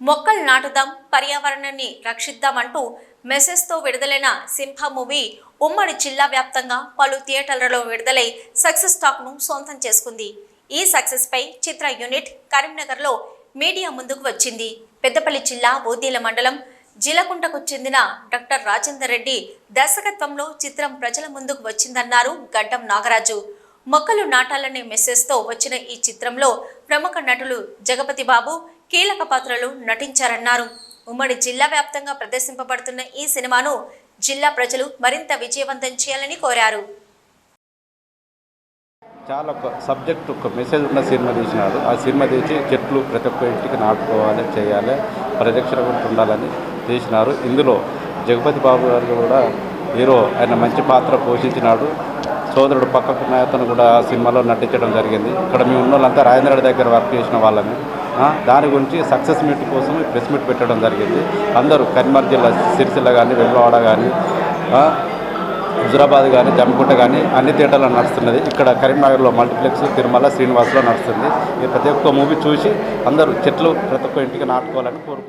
మొక్కలు నాటుదాం పర్యావరణాన్ని రక్షిద్దామంటూ మెసేజ్తో విడుదలైన సింహ మూవీ ఉమ్మడి జిల్లా వ్యాప్తంగా పలు థియేటర్లలో విడుదలై సక్సెస్ టాక్ను సొంతం చేసుకుంది. ఈ సక్సెస్పై చిత్ర యూనిట్ కరీంనగర్లో మీడియా ముందుకు వచ్చింది. పెద్దపల్లి జిల్లా ఓదీల మండలం జిలకుంటకు చెందిన డాక్టర్ రాజేందర్ రెడ్డి దర్శకత్వంలో చిత్రం ప్రజల ముందుకు వచ్చిందన్నారు గడ్డం నాగరాజు. మొక్కలు నాటాలనే మెసేజ్తో వచ్చిన ఈ చిత్రంలో ప్రముఖ నటులు జగపతి బాబు కీలక పాత్రలు నటించారన్నారు. ఉమ్మడి జిల్లా వ్యాప్తంగా ప్రదర్శింపబడుతున్న ఈ సినిమాను జిల్లా ప్రజలు మరింత విజయవంతం చేయాలని కోరారు. చాలా ఒక సబ్జెక్ట్ ఒక మెసేజ్ ఉన్న సినిమా తీసినారు. ఆ సినిమా తీసి చెట్లు ప్రతి ఒక్క ఇంటికి నాటుకోవాలి చేయాలి ప్రదక్షిణ కూడా ఉండాలని తీసినారు ఇందులో జగపతి బాబు గారు కూడా హీరో ఆయన మంచి పాత్ర పోషించినాడు. సోదరుడు పక్కకున్న అతను కూడా ఆ సినిమాలో నటించడం జరిగింది. ఇక్కడ మేము ఉన్న వాళ్ళంతా రాజేంద్ర దగ్గర వర్క్ చేసిన వాళ్ళని దాని గురించి సక్సెస్ మీట్ కోసం ప్రెస్ మీట్ పెట్టడం జరిగింది. అందరూ కరీంనగర్ జిల్లా సిరిసిల్ల కానీ వెల్లవాడ కానీ హుజరాబాద్ కానీ జమ్మికుంట కానీ అన్ని థియేటర్లో నడుస్తున్నది. ఇక్కడ కరీంనగర్లో మల్టీప్లెక్స్ తిరుమల శ్రీనివాస్లో నడుస్తుంది. ఈ ప్రతి ఒక్క మూవీ చూసి అందరూ చెట్లు ప్రతి ఒక్క ఇంటికి నాటుకోవాలని కోరుకుంటున్నారు